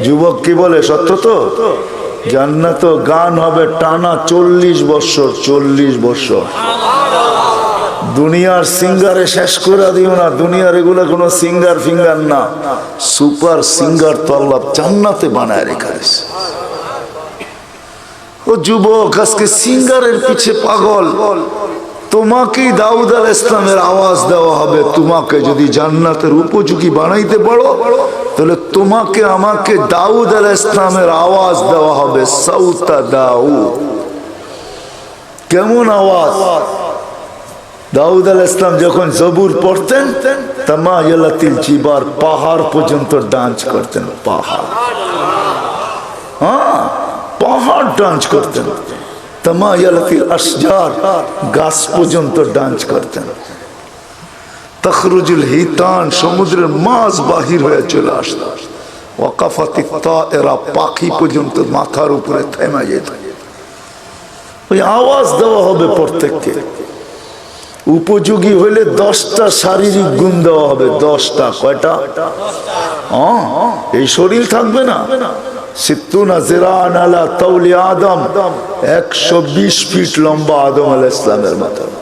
যুবক কি বলে, সত্য তো? জান্নাত গান হবে টানা চল্লিশ বছর চল্লিশ বছর। দুনিয়ার সিঙ্গারে শেষ করে দিও না, দুনিয়ার এগুলো কোনো সিঙ্গার ফিঙ্গার না। সুপার সিঙ্গার তো আল্লাহ জান্নাতে বানায় রেখে। ও যুবক, আজকে সিঙ্গারের পিছে পাগল। তোমাকেই দাউদ আল ইসলামের আওয়াজ দেওয়া হবে। তোমাকে যদি জান্নাতের উপযোগী বানাইতে পারো, তাহলে তোমাকে, আমাকে দাউদ আল ইসলামের আওয়াজ দেওয়া হবে। সৌতা দাউদ। কেমন আওয়াজ? দাউদ আল ইসলাম যখন জবুর পড়তেন তামা ইয়ালাতিল জিবার পাহাড় পর্যন্ত ডান্স করতেন, পাহাড়। হ্যাঁ পাহাড় ডান্স করতেন। তামা ইয়ালাতিল আসজার গাছ পর্যন্ত ডান্স করতেন। তখরুজুল হিতান সমুদ্রের মাছ বাহির হয়ে চলে আসত। ওয়াকাফাতি এরা পাখি পর্যন্ত মাথার উপরে থেমে যেত। ওই আওয়াজ দেওয়া হবে প্রত্যেককে। উপযোগী হইলে দশটা শারীরিক গুণ দেওয়া হবে, দশটা, কয়টা? এই শরীর থাকবে না। একশো বিশ ফিট লম্বা আদম আল ইসলামের মতো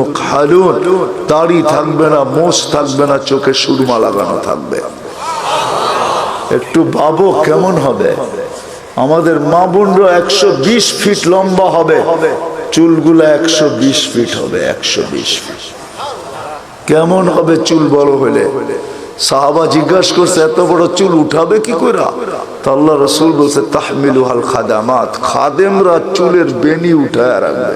মুখালুন, দাড়ি থাকবে না, মোষ থাকবে না, চোখে সুরমা লাগানো থাকবে। একটু ভাবো কেমন হবে? আমাদের মা বোনরা একশো বিশ ফিট লম্বা হবে, চুলগুলো একশো বিশ ফিট হবে, একশো বিশ ফিট। কেমন হবে চুল বড় হলে? সাহাবা জিজ্ঞাসা করছে, এত বড় চুল উঠাবে কি করে আল্লাহ রসুল বলছে তাহমিলু হাল খাদামাত, খাদেমরা চুলের বেনি উঠায় রাখবে।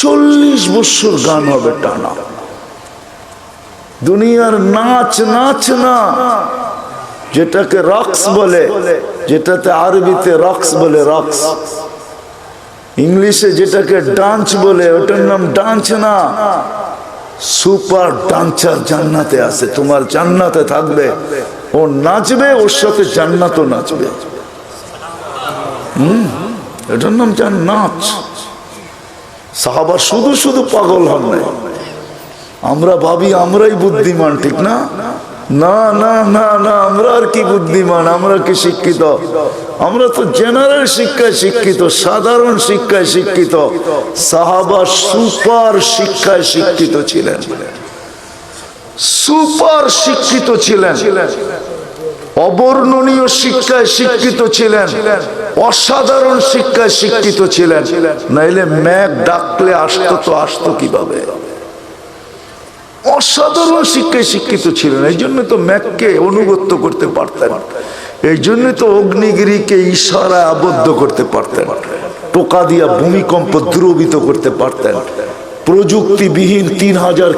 চল্লিশ বছর গান হবে টানা। দুনিয়ার নাচ নাচ না, যেটাকে রক্স বলে, যেটাতে আরবিতে রক্স বলে রক্স। ইংলিশে যেটাকে ডান্স বলে, ওটার নাম ডান্স না। সুপার ডান্সার জান্নাতে আছে, তোমার জান্নাতে থাকবে। ও নাচবে, ওর সাথে জান্নাতও নাচবে। হুম, এটার নাম নাচ সাহাবা শুধু শুধু পাগল হন নাই। আমরা ভাবি আমরাই বুদ্ধিমান, ঠিক না? না না না না, আমরা আর কি বুদ্ধিমান, আমরা কি শিক্ষিত? আমরা তো জেনারেল শিক্ষায় শিক্ষিত, সাধারণ শিক্ষায় শিক্ষিত, সাহাবা সুপার শিক্ষায় শিক্ষিত ছিলেন। সুপার শিক্ষিত ছিলেন। অবর্ণনীয় শিক্ষায় শিক্ষিত ছিলেন। অসাধারণ শিক্ষায় শিক্ষিত ছিলেন। নাইলে ম্যাক ডাকলে আসতো তো আসতো কীভাবে? অসাধারণ শিক্ষায় শিক্ষিত ছিলেন। এই জন্য তো ম্যাককে অনুগত্য করতে পারতেন। এই জন্য তো অগ্নিগিরিকে ইশারা আবদ্ধ করতে পারতেন। টোকা দিয়া ভূমিকম্প দ্রবিত করতে পারতেন। প্রযুক্তিবিহীন তিন হাজার